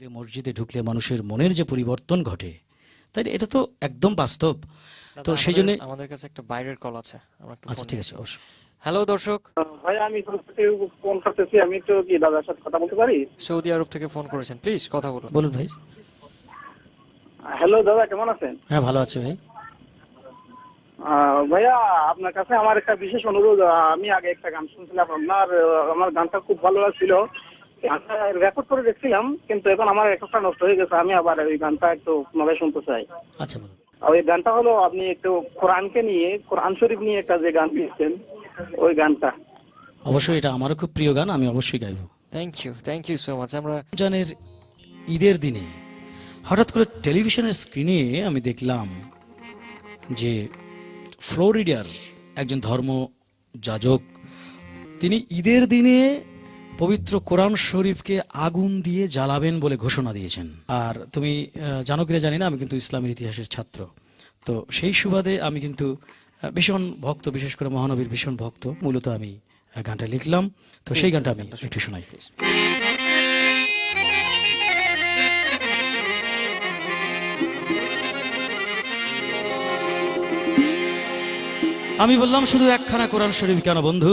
ঢুকলে মসজিদে ঢুকলে মানুষের মনের যে পরিবর্তন ঘটে তাই এটা তো একদম বাস্তব। তো সেই জন্য আমাদের কাছে একটা বাইরের কল আছে আমরা একটু আচ্ছা ঠিক আছে অবশ্যই। হ্যালো দর্শক। ভাই আমি ফোন করতেছি আমি একটু কি দাদার সাথে কথা বলতে পারি? সৌদি আরব থেকে ফোন করেছেন প্লিজ কথা বলুন। বলুন ভাই। হ্যালো দাদা কেমন আছেন? হ্যাঁ ভালো আছি ভাই। আহ, ভাইয়া আপনার কাছে আমার একটা বিশেষ অনুরোধ আমি আগে একটা গান শুনছিলাম আপনার আমার গানটা খুব ভালো লাগছিল। গানটা রেকর্ড করে দেখছিলাম কিন্তু এখন আমার রেকর্ডটা নষ্ট হয়ে গেছে আমি আবার ওই গানটা একটু পুনরায় শুনতে চাই। আচ্ছা বলুন। ওই গানটা হলো আপনি একটু কোরআনকে নিয়ে কোরআন শরীফ নিয়ে একটা যে গান দিয়েছেন ওই গানটা। অবশ্যই এটা আমারও খুব প্রিয় গান আমি অবশ্যই গাইবো। Thank you thank you so much আমরা রমজানের ঈদের দিনে হঠাৎ করে টেলিভিশনের স্ক্রিনে আমি দেখলাম যে ফ্লোরিডার একজন ধর্ম যাজক তিনি ঈদের দিনে পবিত্র কোরআন শরীফকে আগুন দিয়ে জ্বালাবেন বলে ঘোষণা দিয়েছেন। আর তুমি জানো কিনা জানি না, আমি কিন্তু ইসলামের ইতিহাসের ছাত্র। তো সেই সুবাদে আমি কিন্তু ভীষণ ভক্ত, বিশেষ করে মহানবীর ভীষণ ভক্ত, মূলত আমি গানটা লিখলাম। তো সেই গানটা আমি একটু শোনাই। আমি বললাম, শুধু একখানা কোরআন শরীফ কেন বন্ধু?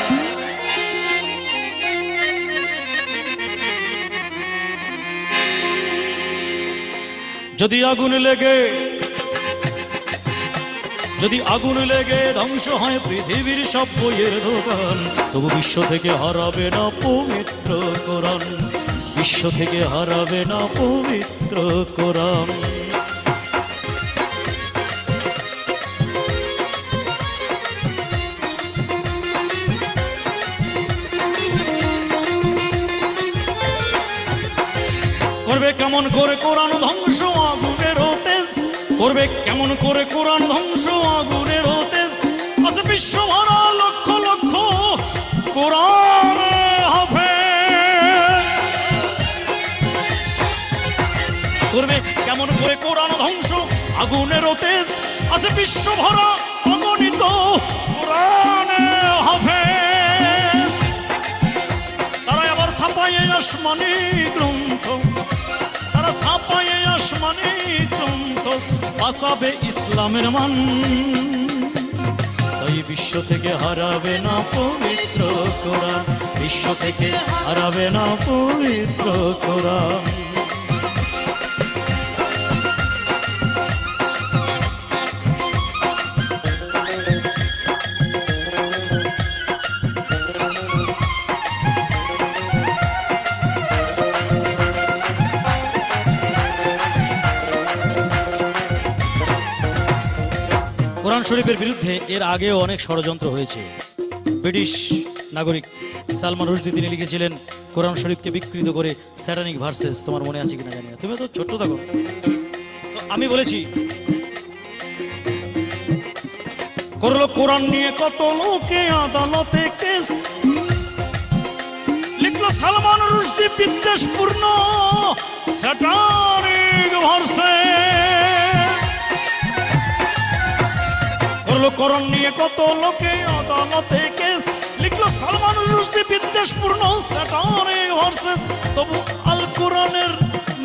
যদি আগুন লেগে, যদি আগুন লেগে ধ্বংস হয় পৃথিবীর সব বইয়ের দোকান, তবু বিশ্ব থেকে হারাবে না পবিত্র কোরআন। বিশ্ব থেকে হারাবে না পবিত্র কোরআন। করবে কেমন করে কোরআন ধ্বংস? করবে কেমন করে কোরআন ধ্বংস? আগুনের তেজ আছে বিশ্ব ভরা লক্ষ লক্ষ কোরআন হবে করবে কেমন করে কোরআন ধ্বংস? আগুনের তেজ আছে বিশ্ব ভরা বাঁচাবে ইসলামের মান। তাই বিশ্ব থেকে হারাবে না পবিত্র কোরআন। বিশ্ব থেকে হারাবে না পবিত্র কোরআন। শরীফের বিরুদ্ধে এর আগেও অনেক ষড়যন্ত্র হয়েছে। ব্রিটিশ নাগরিক সালমান রুশদি তিনি লিখেছিলেন, কোরআন শরীফকে বিকৃত করে স্যাটানিক ভার্সেস তোমার মনে আছে কিনা জানি না। তুমি তো ছোট্ট থাকো। তো আমি বলেছি, করল কোরআন নিয়ে কত লোকে আদালতে কেস। লিখলো সালমান রুশদি বিদ্বেষপূর্ণ স্যাটানিক ভার্সেস। করল করণ নিয়ে কত লোকে আদালতে কেস লিখলো সালমান রুশদি বিদ্বেষপূর্ণ তবু আল কোরআনের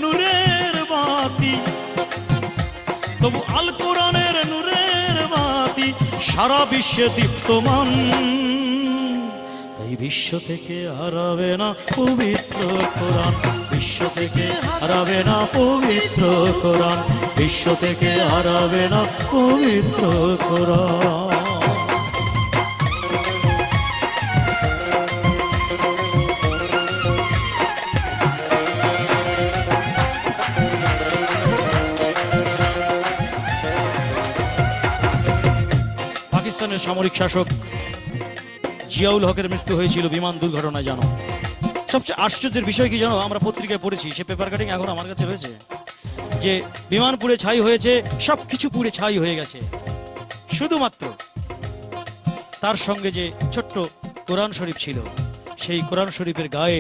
নূরের বাতি। তবু আল কোরআনের নূরের বাতি। সারা বিশ্বে দীপ্তমান। বিশ্ব থেকে হারাবে না পবিত্র কোরআন। বিশ্ব থেকে হারাবে না পবিত্র কোরআন। বিশ্ব থেকে হারাবে না পবিত্র কোরআন। পাকিস্তানের সামরিক শাসক জিয়াউল হকের মৃত্যু হয়েছিল বিমান দুর্ঘটনায়, জানো। সবচেয়ে আশ্চর্যের বিষয় কি জানো? আমরা পত্রিকায় পড়েছি, সে পেপার কাটিং এখন আমার কাছে রয়েছে যে বিমান পুড়ে ছাই হয়েছে, সবকিছু পুড়ে ছাই হয়ে গেছে। শুধুমাত্র তার সঙ্গে যে ছোট্ট কোরআন শরীফ ছিল, সেই কোরআন শরীফের গায়ে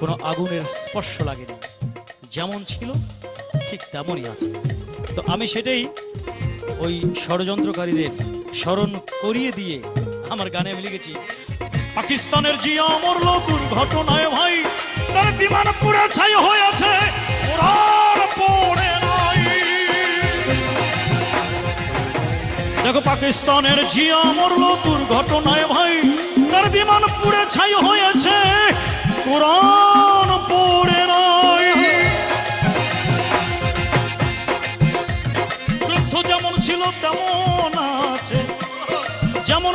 কোনো আগুনের স্পর্শ লাগেনি। যেমন ছিল, ঠিক তেমনই আছে। তো আমি সেটাই ওই ষড়যন্ত্রকারীদের স্মরণ করিয়ে দিয়ে আমার গানে আমি লিখেছি, পাকিস্তানের জিয়া মরল দুর্ঘটনায় ভাই? তার বিমান পুরে ছাই হয়েছে দেখো, পাকিস্তানের জিয়া মরল দুর্ঘটনায় ভাই? তার বিমান পুরে ছাই হয়েছে কোরআন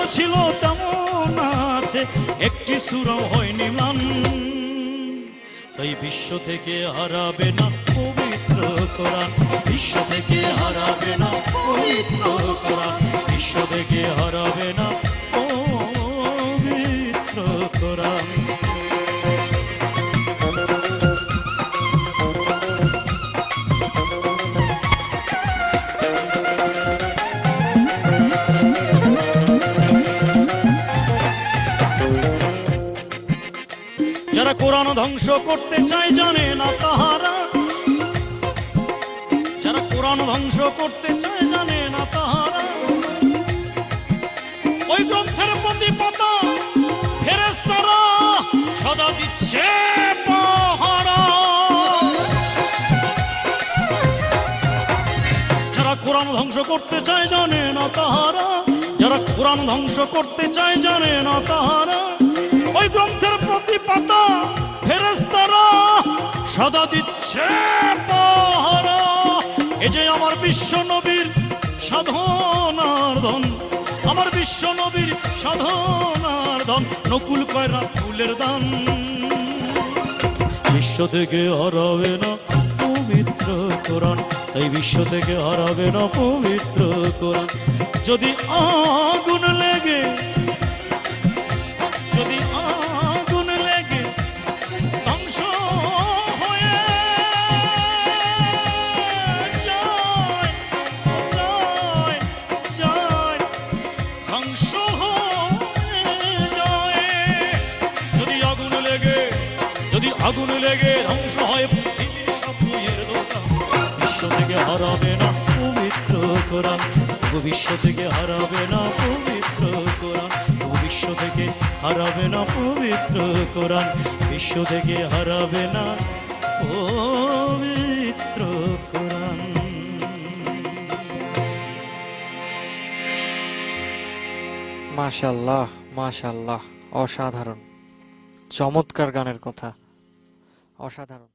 ছিল তেমন আছে। একটি সুরও হয়নি মান। তাই বিশ্ব থেকে হারাবে না পবিত্র কোরআন। বিশ্ব থেকে হারাবে না পবিত্র কোরআন। বিশ্ব থেকে হারাবে না পবিত্র কোরআন। ধ্বংস করতে চায় জানে না তাহারা। যারা কোরআন ধ্বংস করতে চায় জানে না তাহারা। ওই গ্রন্থের প্রতি সদা দিচ্ছে যারা কোরআন ধ্বংস করতে চায় জানে না তাহারা। যারা কোরআন ধ্বংস করতে চায় জানে না তাহারা। গ্রন্থের প্রতি পাতা ফেরেশতারা সদা দিচ্ছে পাহারা। এ যে আমার বিশ্ব নবীর সাধনার ধন আমার বিশ্ব নবীর সাধনার ধন নকুল কয়রা ফুলের দান। বিশ্ব থেকে হারাবে না পবিত্র কোরআন, তাই বিশ্ব থেকে হারাবে না পবিত্র কোরআন। যদি আগুন লেগে আগুন লেগে ধ্বংস হয় পৃথিবীর সব বইয়ের দোকান। বিশ্ব থেকে হারাবে না পবিত্র কোরআন। বিশ্ব থেকে হারাবে না পবিত্র কোরআন। বিশ্ব থেকে হারাবে না পবিত্র কোরআন। বিশ্ব থেকে হারাবে না পবিত্র কোরআন। মাশাল্লাহ মাশাল্লাহ অসাধারণ। চমৎকার গানের কথা। অসাধারণ।